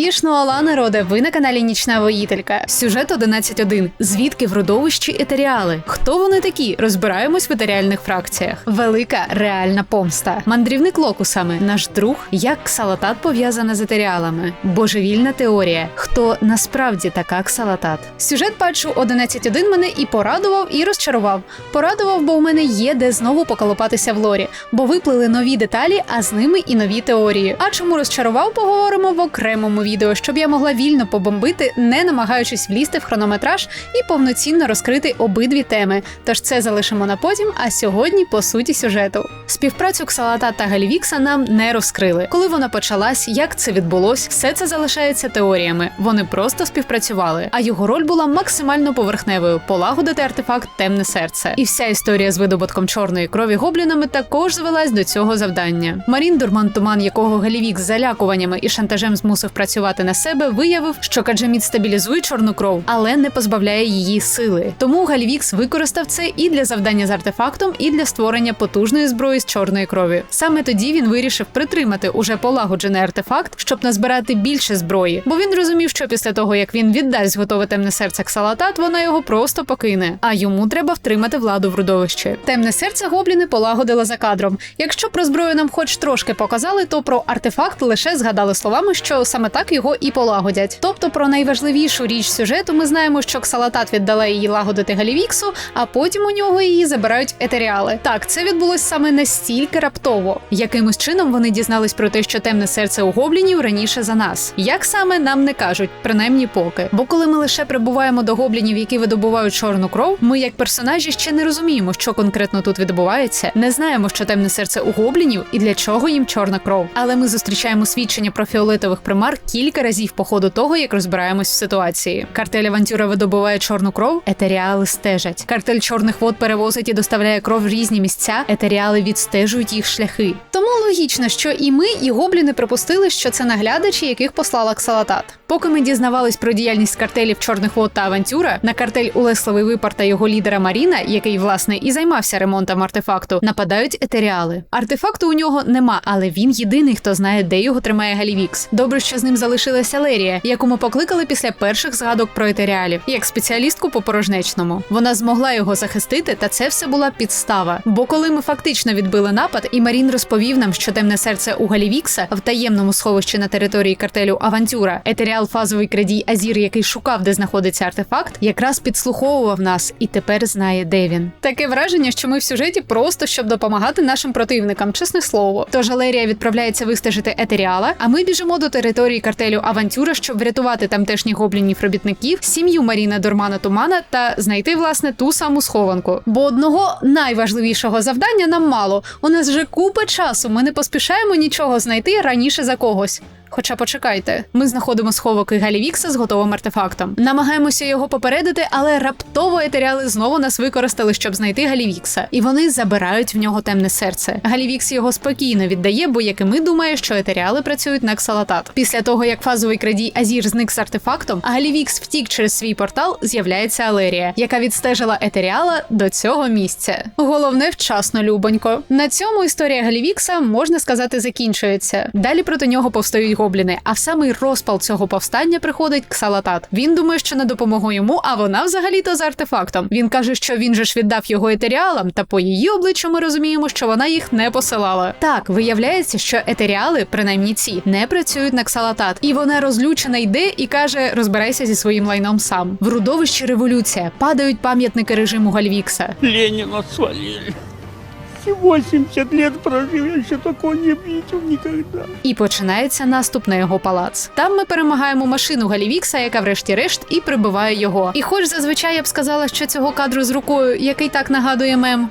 Ішну Алла народе, ви на каналі Нічна Воїтелька. Сюжет 11.1. Звідки в родовищі етеріали? Хто вони такі? Розбираємось в етеріальних фракціях. Велика реальна помста. Мандрівник локусами, наш друг, як ксалатат пов'язана з етеріалами. Божевільна теорія. Хто насправді така ксалатат? Сюжет патчу 11.1 мене і порадував, і розчарував. Порадував, бо у мене є де знову поколопатися в лорі, бо виплили нові деталі, а з ними і нові теорії. А чому розчарував, поговоримо в окремому відео, щоб я могла вільно побомбити, не намагаючись влізти в хронометраж і повноцінно розкрити обидві теми. Тож це залишимо на потім. А сьогодні по суті сюжету. Співпрацю Ксалата та Гальвікса нам не розкрили. Коли вона почалась, як це відбулось, все це залишається теоріями. Вони просто співпрацювали. А його роль була максимально поверхневою полагодити артефакт темне серце. І вся історія з видобутком чорної крові гоблінами також звелась до цього завдання. Марін Дурман Туман, якого Галівік з залякуваннями і шантажем змусив працювати на себе, виявив, що Каджеміт стабілізує чорну кров, але не позбавляє її сили. Тому Галівікс використав це і для завдання з артефактом, і для створення потужної зброї з чорної крові. Саме тоді він вирішив притримати уже полагоджений артефакт, щоб назбирати більше зброї, бо він розумів, що після того як він віддасть готове темне серце Ксалатат, вона його просто покине. А йому треба втримати владу в родовищі. Темне серце гобліни полагодила за кадром. Якщо про зброю нам хоч трошки показали, то про артефакт лише згадали словами, що саме так його і полагодять. Тобто про найважливішу річ сюжету ми знаємо, що Ксалатат віддала її лагодити Галівіксу, а потім у нього її забирають етеріали. Так, це відбулось саме настільки раптово. Якимось чином вони дізнались про те, що темне серце у гоблінів раніше за нас. Як саме нам не кажуть, принаймні поки. Бо коли ми лише прибуваємо до гоблінів, які видобувають чорну кров, ми як персонажі ще не розуміємо, що конкретно тут відбувається. Не знаємо, що темне серце у гоблінів і для чого їм чорна кров. Але ми зустрічаємо свідчення про фіолетових примар кілька разів по ходу того, як розбираємось в ситуації. Картель авантюра видобуває чорну кров, етеріали стежать. Картель чорних вод перевозить і доставляє кров в різні місця. Етеріали відстежують їх шляхи. Тому логічно, що і ми, і гобліни припустили, що це наглядачі, яких послала Ксалатат. Поки ми дізнавались про діяльність картелів чорних вод та авантюра, на картель Улесливий Випар та його лідера Маріна, який власне і займався ремонтом артефакту, нападають етеріали. Артефакту у нього нема, але він єдиний, хто знає, де його тримає Галівікс. Добре, що з ним залишилася Лерія, яку ми покликали після перших згадок про етеріалів, як спеціалістку по порожнечному. Вона змогла його захистити, та це все була підстава. Бо коли ми фактично відбили напад, і Марін розповів нам, що темне серце у Галівікса в таємному сховищі на території картелю Авантюра, етеріал фазовий крадій Азір, який шукав, де знаходиться артефакт, якраз підслуховував нас і тепер знає, де він. Таке враження, що ми в сюжеті просто щоб допомагати нашим противникам, чесне слово. Тож Алерія відправляється вистежити етеріала, а ми біжимо до території картелю Авантюра, щоб врятувати тамтешніх гоблінів робітників, сім'ю Маріна Дормана Тумана та знайти власне ту саму схованку. Бо одного найважливішого завдання нам мало. У нас вже купа часу. Ми не поспішаємо нічого знайти раніше за когось. Хоча почекайте, ми знаходимо сховок і Галівікса з готовим артефактом. Намагаємося його попередити, але раптово етеріали знову нас використали, щоб знайти Галівікса, і вони забирають в нього темне серце. Галівікс його спокійно віддає, бо як і ми думає, що етеріали працюють на ксалатат. Після того як фазовий крадій Азір зник з артефактом, Галівікс втік через свій портал, з'являється Алерія, яка відстежила етеріала до цього місця. Головне вчасно, любонько. На цьому історія Галівікса можна сказати закінчується. Далі проти нього повстають гобліни. А в самий розпал цього повстання приходить Ксалатат. Він думає, що на допомогу йому, а вона взагалі-то з артефактом. Він каже, що він же ж віддав його етеріалам, та по її обличчю ми розуміємо, що вона їх не посилала. Так, виявляється, що етеріали, принаймні ці, не працюють на Ксалатат, і вона розлючена йде і каже: розбирайся зі своїм лайном сам. В рудовищі революція падають пам'ятники режиму Гальвікса. Ленина свалили. 80 лет прожив, я ще такого не бачив ніколи. І починається наступ на його палац. Там ми перемагаємо машину Галівікса, яка врешті-решт і прибиває його. І хоч зазвичай я б сказала, що цього кадру з рукою, який так нагадує мем.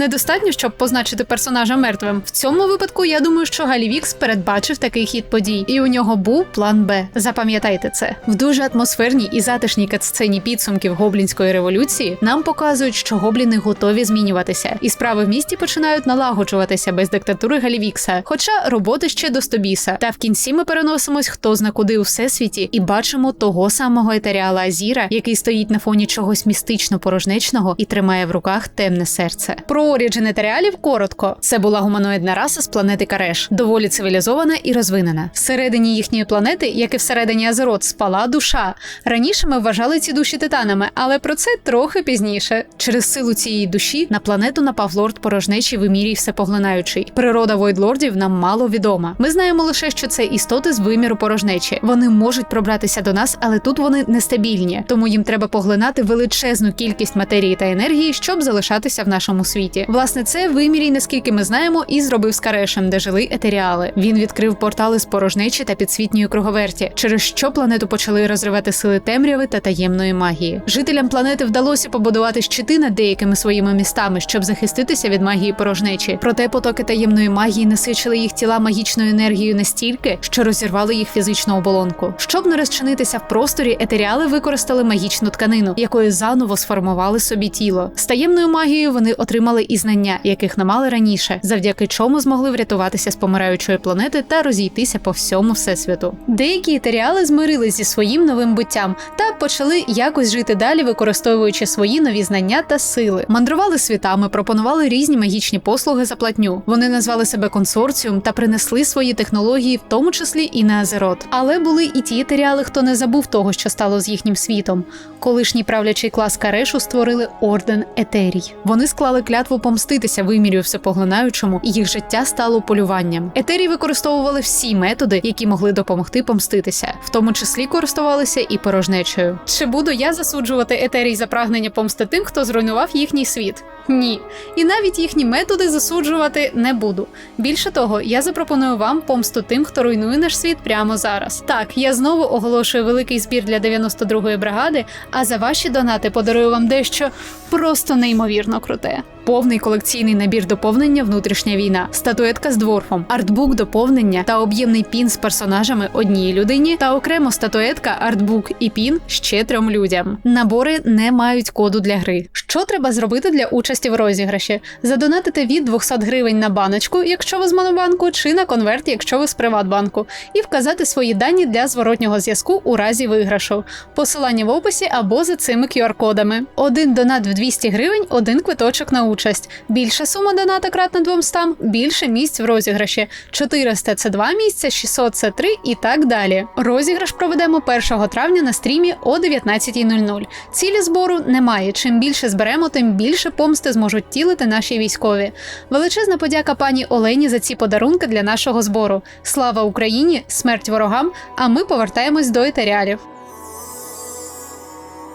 Недостатньо, щоб позначити персонажа мертвим. В цьому випадку я думаю, що Галівікс передбачив такий хід подій, і у нього був план Б. Запам'ятайте це в дуже атмосферній і затишній катсцені підсумків гоблінської революції. Нам показують, що гобліни готові змінюватися, і справи в місті починають налагоджуватися без диктатури Галівікса. Хоча роботи ще до стобіса. Та в кінці ми переносимось хто зна куди у всесвіті, і бачимо того самого етеріала Азіра, який стоїть на фоні чогось містично порожнечного і тримає в руках темне серце. Про Про оріджин етеріалів коротко. Це була гуманоїдна раса з планети Кареш, доволі цивілізована і розвинена. Всередині їхньої планети, як і всередині Азерот, спала душа. Раніше ми вважали ці душі титанами, але про це трохи пізніше. Через силу цієї душі на планету напав лорд порожнечі вимірій всепоглинаючий. Природа войдлордів нам мало відома. Ми знаємо лише, що це істоти з виміру порожнечі. Вони можуть пробратися до нас, але тут вони нестабільні, тому їм треба поглинати величезну кількість матерії та енергії, щоб залишатися в нашому світі. Власне, це вимірій, наскільки ми знаємо, і зробив з Карешем, де жили етеріали. Він відкрив портали з порожнечі та підсвітньої круговерті, через що планету почали розривати сили темряви та таємної магії. Жителям планети вдалося побудувати щити над деякими своїми містами, щоб захиститися від магії порожнечі. Проте потоки таємної магії насичили їх тіла магічною енергією настільки, що розірвали їх фізичну оболонку. Щоб не розчинитися в просторі, етеріали використали магічну тканину, якою заново сформували собі тіло. З таємною магією вони отримали і знання, яких не мали раніше, завдяки чому змогли врятуватися з помираючої планети та розійтися по всьому всесвіту. Деякі етеріали змирились зі своїм новим буттям та почали якось жити далі, використовуючи свої нові знання та сили. Мандрували світами, пропонували різні магічні послуги за платню. Вони назвали себе консорціум та принесли свої технології, в тому числі і на Азерот. Але були і ті етеріали, хто не забув того, що стало з їхнім світом. Колишній правлячий клас Карешу створили орден Етерій. Вони склали клятву помститися вимірю всепоглинаючому, і їх життя стало полюванням. Етерії використовували всі методи, які могли допомогти помститися, в тому числі користувалися і порожнечею. Чи буду я засуджувати етерій за прагнення помсти тим, хто зруйнував їхній світ? Ні. І навіть їхні методи засуджувати не буду. Більше того, я запропоную вам помсту тим, хто руйнує наш світ прямо зараз. Так, я знову оголошую великий збір для 92-ї бригади, а за ваші донати подарую вам дещо просто неймовірно круте. Повний колекційний набір доповнення Внутрішня війна, статуетка з дворфом, артбук доповнення та об'ємний пін з персонажами одній людині, та окремо статуетка, артбук і пін ще трьом людям. Набори не мають коду для гри. Що треба зробити для участі в розіграші? Задонатити від 200 гривень на баночку, якщо ви з монобанку, чи на конверт, якщо ви з Приватбанку, і вказати свої дані для зворотнього зв'язку у разі виграшу. Посилання в описі або за цими QR-кодами. Один донат в 200 гривень, один квиточок на участь. Більша сума доната кратна 200, більше місць в розіграші. 400 – це 2 місця, 600 – це 3 і так далі. Розіграш проведемо 1 травня на стрімі о 19.00. Цілі збору немає. Чим більше зберемо, тим більше помсти зможуть тілити наші військові. Величезна подяка пані Олені за ці подарунки для нашого збору. Слава Україні! Смерть ворогам! А ми повертаємось до етеріалів.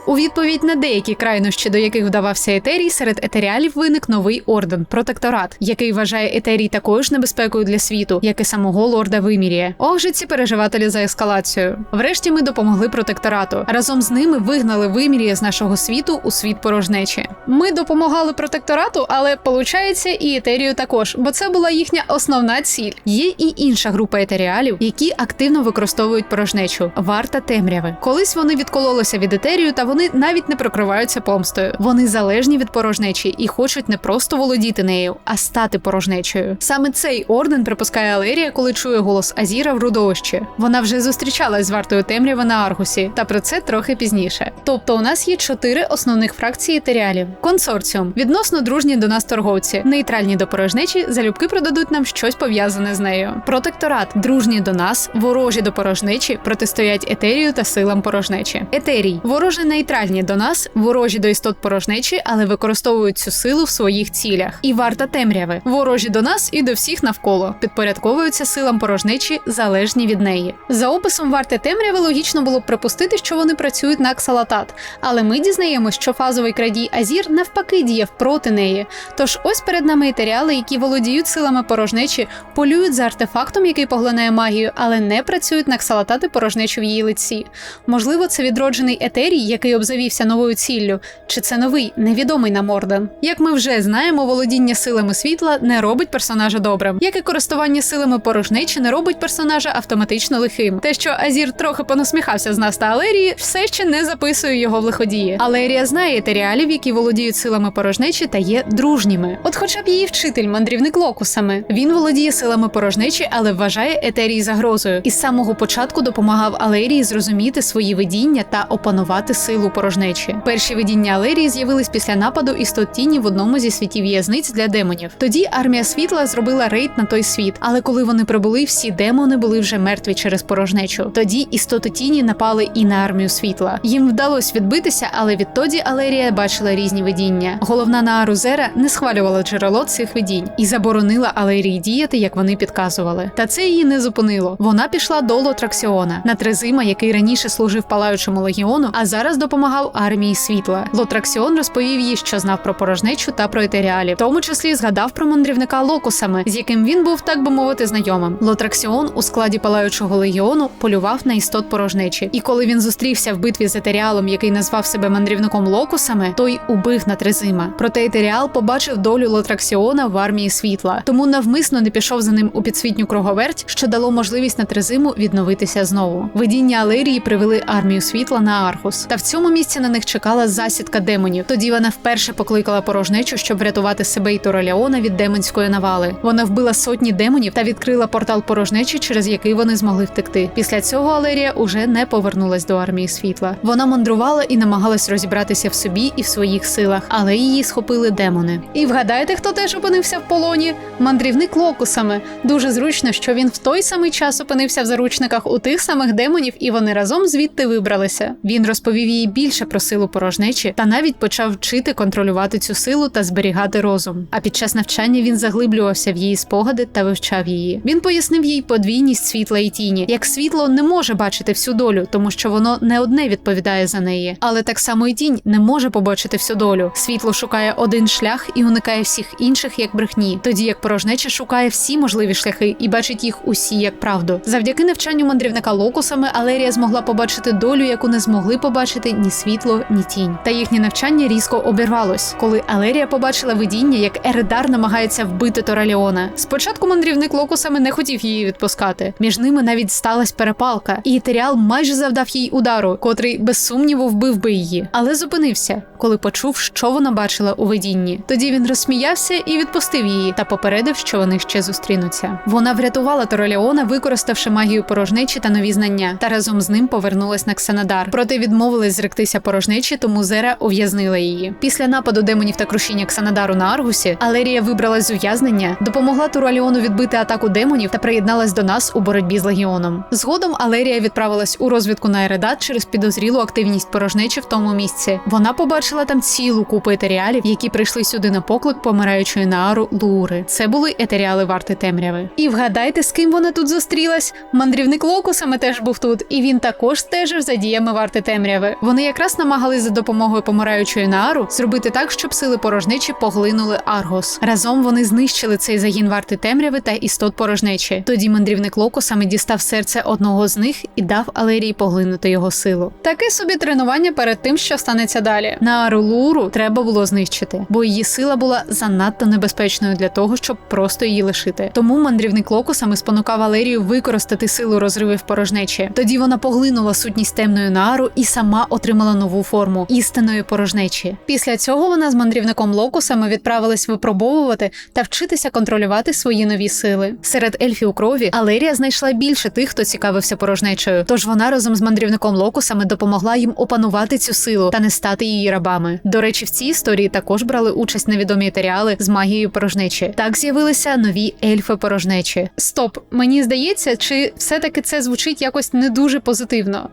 У відповідь на деякі крайнощі, до яких вдавався етерій, серед етеріалів виник новий орден протекторат, який вважає етерій такою ж небезпекою для світу, як і самого лорда Вимірія. Ох ці переживателі за ескалацію. Врешті ми допомогли протекторату. Разом з ними вигнали Вимірія з нашого світу у світ порожнечі. Ми допомагали протекторату, але получається і етерію також, бо це була їхня основна ціль. Є і інша група етеріалів, які активно використовують порожнечу варта темряви. Колись вони відкололися від етерію та вони навіть не прикриваються помстою. Вони залежні від порожнечі і хочуть не просто володіти нею, а стати порожнечею. Саме цей орден припускає Алерія, коли чує голос Азіра в родовищі. Вона вже зустрічалась з вартою темряви на Аргусі, та про це трохи пізніше. Тобто, у нас є чотири основних фракції етеріалів. Консорціум відносно дружні до нас торговці, нейтральні до порожнечі, залюбки продадуть нам щось пов'язане з нею. Протекторат дружні до нас, ворожі до порожнечі, протистоять етерію та силам порожнечі. Етерій ворожі нейтральні до нас, ворожі до істот порожнечі, але використовують цю силу в своїх цілях. І варта темряви ворожі до нас і до всіх навколо підпорядковуються силам порожнечі, залежні від неї. За описом варти темряви логічно було б припустити, що вони працюють на Аксалатат, але ми дізнаємось, що фазовий крадій Азір навпаки діяв проти неї. Тож ось перед нами етеріали, які володіють силами порожнечі, полюють за артефактом, який поглинає магію, але не працюють на Аксалатати порожнечу в її лиці. Можливо, це відроджений етерій, який обзавівся новою ціллю, чи це новий невідомий нам орден. Як ми вже знаємо, володіння силами світла не робить персонажа добрим, як і користування силами порожнечі не робить персонажа автоматично лихим. Те, що Азір трохи понасміхався з нас та Алерії, все ще не записує його в лиходії. Алерія знає етеріалів, які володіють силами порожнечі та є дружніми. От, хоча б її вчитель, мандрівник локусами, він володіє силами порожнечі, але вважає етерії загрозою. І з самого початку допомагав Алерії зрозуміти свої видіння та опанувати силу силу порожнечі. Перші видіння Алерії з'явились після нападу істот тіні в одному зі світів в'язниць для демонів. Тоді армія світла зробила рейд на той світ, але коли вони прибули, всі демони були вже мертві через порожнечу. Тоді істоти тіні напали і на армію світла. Їм вдалося відбитися, але відтоді Алерія бачила різні видіння. Головна Наару Зера не схвалювала джерело цих видінь і заборонила Алерії діяти, як вони підказували. Та це її не зупинило. Вона пішла до Лотраксіона на Трезима, який раніше служив палаючому легіону, а зараз допомагав армії світла. Лотраксіон розповів їй, що знав про порожнечу та про етеріалів, в тому числі згадав про мандрівника Локусами, з яким він був, так би мовити, знайомим. Лотраксіон у складі палаючого легіону полював на істот порожнечі. І коли він зустрівся в битві з етеріалом, який назвав себе мандрівником Локусами, той убив на Трезима. Проте етеріал побачив долю Лотраксіона в армії світла, тому навмисно не пішов за ним у підсвітню круговерть, що дало можливість на Трезиму відновитися знову. Видіння Алерії привели армію світла на Архус. Та в цьому місці на них чекала засідка демонів. Тоді вона вперше покликала порожнечу, щоб врятувати себе і Тораліона від демонської навали. Вона вбила сотні демонів та відкрила портал порожнечі, через який вони змогли втекти. Після цього Алерія уже не повернулась до армії світла. Вона мандрувала і намагалась розібратися в собі і в своїх силах, але її схопили демони. І вгадайте, хто теж опинився в полоні? Мандрівник локусами. Дуже зручно, що він в той самий час опинився в заручниках у тих самих демонів, і вони разом звідти вибралися. Він розповів їй більше про силу порожнечі та навіть почав вчити контролювати цю силу та зберігати розум. А під час навчання він заглиблювався в її спогади та вивчав її. Він пояснив їй подвійність світла і тіні, як світло не може бачити всю долю, тому що воно не одне відповідає за неї. Але так само і тінь не може побачити всю долю. Світло шукає один шлях і уникає всіх інших як брехні, тоді як порожнеча шукає всі можливі шляхи і бачить їх усі як правду. Завдяки навчанню мандрівника локусами Алерія змогла побачити долю, яку не змогли побачити ні світло, ні тінь. Та їхнє навчання різко обірвалось, коли Алерія побачила видіння, як Ередар намагається вбити Тораліона. Спочатку мандрівник локусами не хотів її відпускати. Між ними навіть сталася перепалка, і Етеріал майже завдав їй удару, котрий без сумніву вбив би її, але зупинився, коли почув, що вона бачила у видінні. Тоді він розсміявся і відпустив її та попередив, що вони ще зустрінуться. Вона врятувала Тораліона, використавши магію порожнечі та нові знання, та разом з ним повернулась на Ксанадар. Проте відмовилась зректися порожнечі, тому Зера ув'язнила її. Після нападу демонів та крушіння Ксанадару на Аргусі, Алерія вибралась з ув'язнення, допомогла Тураліону відбити атаку демонів та приєдналась до нас у боротьбі з легіоном. Згодом Алерія відправилась у розвідку на Ередат через підозрілу активність порожнечі в тому місці. Вона побачила там цілу купу етеріалів, які прийшли сюди на поклик помираючої Наару Луури. Це були етеріали варти темряви. І вгадайте, з ким вона тут зустрілась? Мандрівник Локусами теж був тут, і він також стежив за діями варти темряви. Вони якраз намагались за допомогою помираючої Наару зробити так, щоб сили порожнечі поглинули Аргос. Разом вони знищили цей загін варти темряви та істот порожнечі. Тоді мандрівник Локусами дістав серце одного з них і дав Алерії поглинути його силу. Таке собі тренування перед тим, що станеться далі. Наару Луру треба було знищити, бо її сила була занадто небезпечною для того, щоб просто її лишити. Тому мандрівник Локусами спонукав Алерію використати силу розривів порожнечі. Тоді вона поглинула сутність темної Наару і сама отримала нову форму істинної порожнечі. Після цього вона з мандрівником Локусами відправилась випробовувати та вчитися контролювати свої нові сили. Серед ельфів крові Алерія знайшла більше тих, хто цікавився порожнечею. Тож вона разом з мандрівником Локусами допомогла їм опанувати цю силу та не стати її рабами. До речі, в цій історії також брали участь невідомі етеріали з магією порожнечі. Так з'явилися нові ельфи порожнечі. Стоп, мені здається, чи все-таки це звучить якось не дуже позитивно.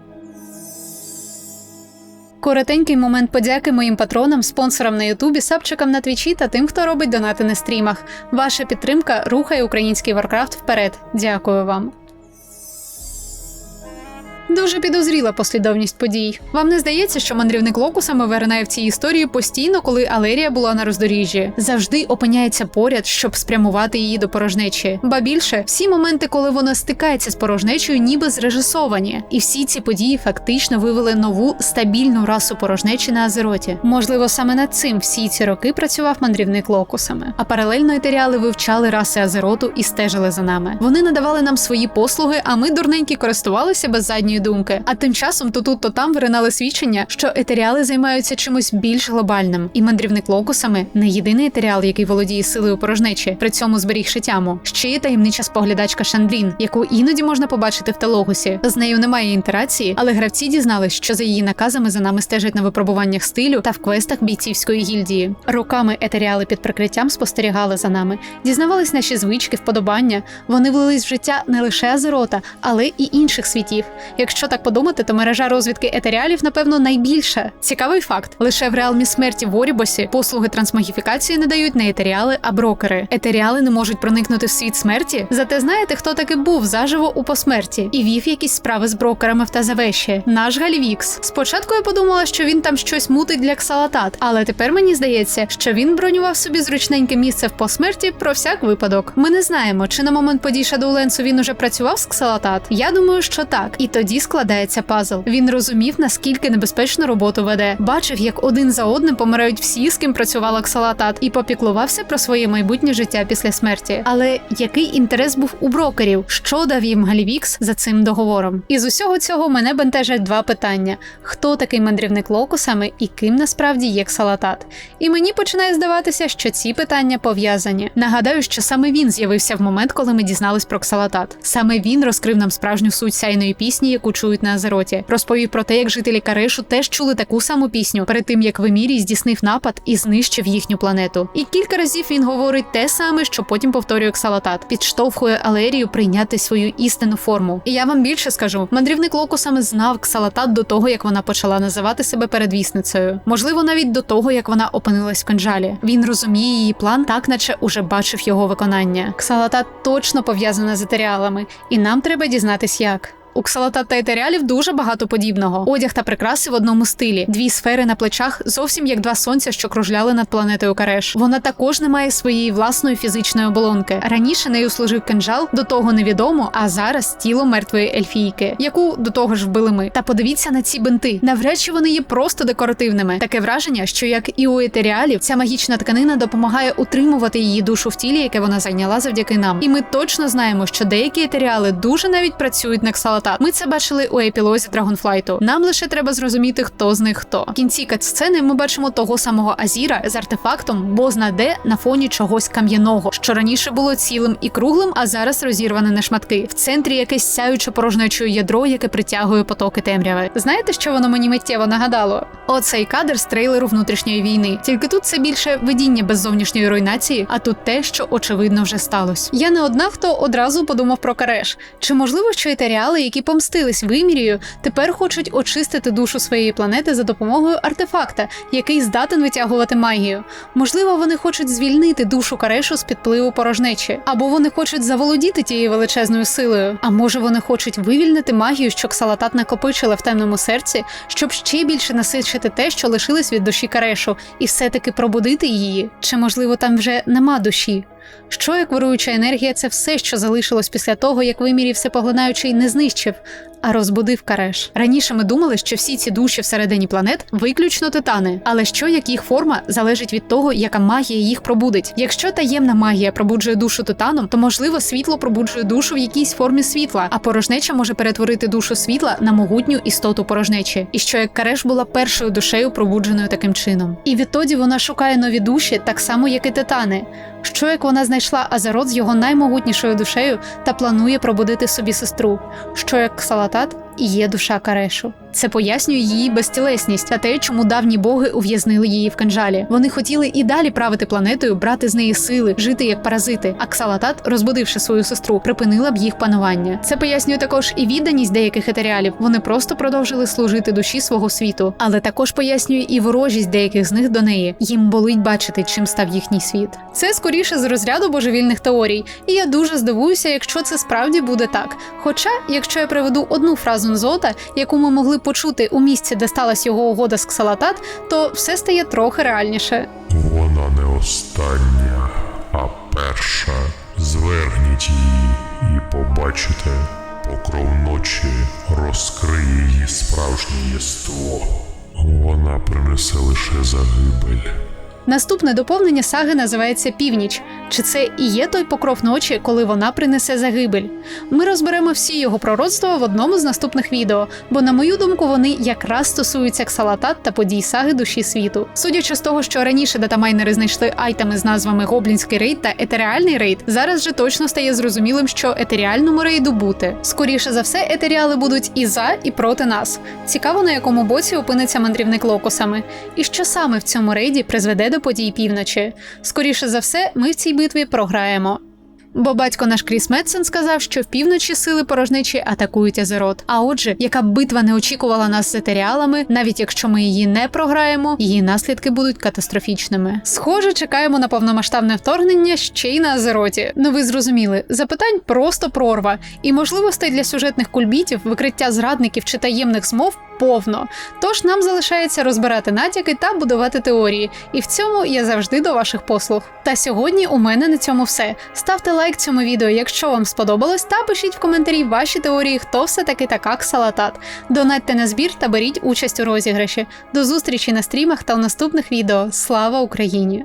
Коротенький момент подяки моїм патронам, спонсорам на Ютубі, сапчикам на твічі та тим, хто робить донати на стрімах. Ваша підтримка рухає український Варкрафт вперед. Дякую вам. Дуже підозріла послідовність подій. Вам не здається, що мандрівник локусами виринає в цій історії постійно, коли Алерія була на роздоріжжі, завжди опиняється поряд, щоб спрямувати її до порожнечі. Ба більше, всі моменти, коли вона стикається з порожнечою, ніби зрежисовані, і всі ці події фактично вивели нову стабільну расу порожнечі на Азероті. Можливо, саме над цим всі ці роки працював мандрівник локусами. А паралельно етеріали вивчали раси Азероту і стежили за нами. Вони надавали нам свої послуги, а ми дурненькі користувалися без задньої думки. А тим часом то тут, то там виринали свідчення, що етеріали займаються чимось більш глобальним, і мандрівник локусами не єдиний етеріал, який володіє силою порожнечі, при цьому зберігши тяму. Ще є таємнича споглядачка Шандрін, яку іноді можна побачити в телогусі. З нею немає інтерації, але гравці дізнались, що за її наказами за нами стежать на випробуваннях стилю та в квестах бійцівської гільдії. Роками етеріали під прикриттям спостерігали за нами, дізнавались наші звички, вподобання. Вони влились в життя не лише Азерота, але і інших світів. Якщо так подумати, то мережа розвідки етеріалів, напевно, найбільша. Цікавий факт: лише в реалмі смерті в Орібосі послуги трансмагіфікації не дають не етеріали, а брокери. Етеріали не можуть проникнути в світ смерті. Зате знаєте, хто таки був заживо у посмерті і вів якісь справи з брокерами в Тазавеші. Наш Галівікс. Спочатку я подумала, що він там щось мутить для ксалатат, але тепер мені здається, що він бронював собі зручненьке місце в посмерті про всяк випадок. Ми не знаємо, чи на момент подій Шадоуленсу він уже працював з ксалатат. Я думаю, що так. І тоді складається пазл. Він розумів, наскільки небезпечну роботу веде. Бачив, як один за одним помирають всі, з ким працювала ксалатат, і попіклувався про своє майбутнє життя після смерті. Але який інтерес був у брокерів? Що дав їм Галівікс за цим договором? Із усього цього мене бентежать два питання: хто такий мандрівник локусами і ким насправді є ксалатат? І мені починає здаватися, що ці питання пов'язані. Нагадаю, що саме він з'явився в момент, коли ми дізнались про ксалатат. Саме він розкрив нам справжню суть сяйної пісні, яку чують на Азероті. Розповів про те, як жителі Карешу теж чули таку саму пісню перед тим, як Вимірій здійснив напад і знищив їхню планету. І кілька разів він говорить те саме, що потім повторює ксалатат, підштовхує Алерію прийняти свою істинну форму. І я вам більше скажу: мандрівник локусами знав ксалатат до того, як вона почала називати себе передвісницею. Можливо, навіть до того, як вона опинилась в канджалі. Він розуміє її план, так наче уже бачив його виконання. Ксалатат точно пов'язана з етеріалами, і нам треба дізнатись як. У ксалата та етеріалів дуже багато подібного. Одяг та прикраси в одному стилі. Дві сфери на плечах зовсім як два сонця, що кружляли над планетою Кареш. Вона також не має своєї власної фізичної оболонки. Раніше нею служив кинжал, до того невідомо, а зараз тіло мертвої ельфійки, яку до того ж вбили ми. Та подивіться на ці бинти. Навряд чи вони є просто декоративними. Таке враження, що як і у етеріалів, ця магічна тканина допомагає утримувати її душу в тілі, яке вона зайняла завдяки нам. І ми точно знаємо, що деякі етеріали дуже навіть працюють на ксалата. Ми це бачили у епілозі Драгонфлайту. Нам лише треба зрозуміти, хто з них хто. В кінці катсцени ми бачимо того самого Азіра з артефактом бозна де на фоні чогось кам'яного, що раніше було цілим і круглим, а зараз розірване на шматки. В центрі якесь сяюче порожнечою ядро, яке притягує потоки темряви. Знаєте, що воно мені миттєво нагадало? Оцей кадр з трейлеру внутрішньої війни. Тільки тут це більше видіння без зовнішньої руйнації, а тут те, що очевидно вже сталося. Я не одна, хто одразу подумав про Кареш. Чи можливо, що етеріали, які помстились вимірію, тепер хочуть очистити душу своєї планети за допомогою артефакта, який здатен витягувати магію. Можливо, вони хочуть звільнити душу Карешу з підпливу порожнечі, або вони хочуть заволодіти тією величезною силою. А може вони хочуть вивільнити магію, що Ксалатат накопичила в темному серці, щоб ще більше насичити те, що лишилось від душі Карешу, і все-таки пробудити її? Чи можливо там вже нема душі? Що як вируюча енергія це все, що залишилось після того, як вимірів всепоглинаючий не знищив, а розбудив Кареш. Раніше ми думали, що всі ці душі всередині планет виключно титани, але що як їх форма залежить від того, яка магія їх пробудить. Якщо таємна магія пробуджує душу титаном, то можливо світло пробуджує душу в якійсь формі світла, а порожнеча може перетворити душу світла на могутню істоту порожнечі. І що як Кареш була першою душею, пробудженою таким чином. І відтоді вона шукає нові душі, так само як і титани. Що як вона знайшла Азерот з його наймогутнішою душею та планує пробудити собі сестру? Що як Ксалатат і є душа Карешу? Це пояснює її безтілесність та те, чому давні боги ув'язнили її в канжалі. Вони хотіли і далі правити планетою, брати з неї сили, жити як паразити. А Ксалатат, розбудивши свою сестру, припинила б їх панування. Це пояснює також і відданість деяких етеріалів. Вони просто продовжили служити душі свого світу, але також пояснює і ворожість деяких з них до неї. Їм болить бачити, чим став їхній світ. Це скоріше з розряду божевільних теорій, і я дуже здивуюся, якщо це справді буде так. Хоча, якщо я приведу одну фразу Нзота, яку ми могли почути у місці, де сталася його угода з Ксалатат, то все стає трохи реальніше. Вона не остання, а перша. Зверніть її і побачите, покров ночі розкриє її справжнє єство. Вона принесе лише загибель, Наступне доповнення саги називається Північ. Чи це і є той покров ночі, коли вона принесе загибель? Ми розберемо всі його пророцтва в одному з наступних відео, бо, на мою думку, вони якраз стосуються ксалатат та подій саги душі світу. Судячи з того, що раніше датамайнери знайшли айтеми з назвами Гоблінський рейд та Етеріальний рейд, зараз вже точно стає зрозумілим, що етеріальному рейду бути. Скоріше за все, етеріали будуть і за, і проти нас. Цікаво, на якому боці опиниться мандрівник локусами, і що саме в цьому рейді призведе до подій півночі. Скоріше за все, ми в цій битві програємо. Бо батько наш Кріс Медсен сказав, що в півночі сили порожнечі атакують Азерот. А отже, яка б битва не очікувала нас з етеріалами, навіть якщо ми її не програємо, її наслідки будуть катастрофічними. Схоже, чекаємо на повномасштабне вторгнення ще й на Азероті. Ну ви зрозуміли, запитань просто прорва, і можливостей для сюжетних кульбітів, викриття зрадників чи таємних змов повно. Тож нам залишається розбирати натяки та будувати теорії. І в цьому я завжди до ваших послуг. Та сьогодні у мене на цьому все. Ставте лайк цьому відео, якщо вам сподобалось, та пишіть в коментарі ваші теорії, хто все таки така ксалатат. Донатьте на збір та беріть участь у розіграші. До зустрічі на стрімах та в наступних відео. Слава Україні!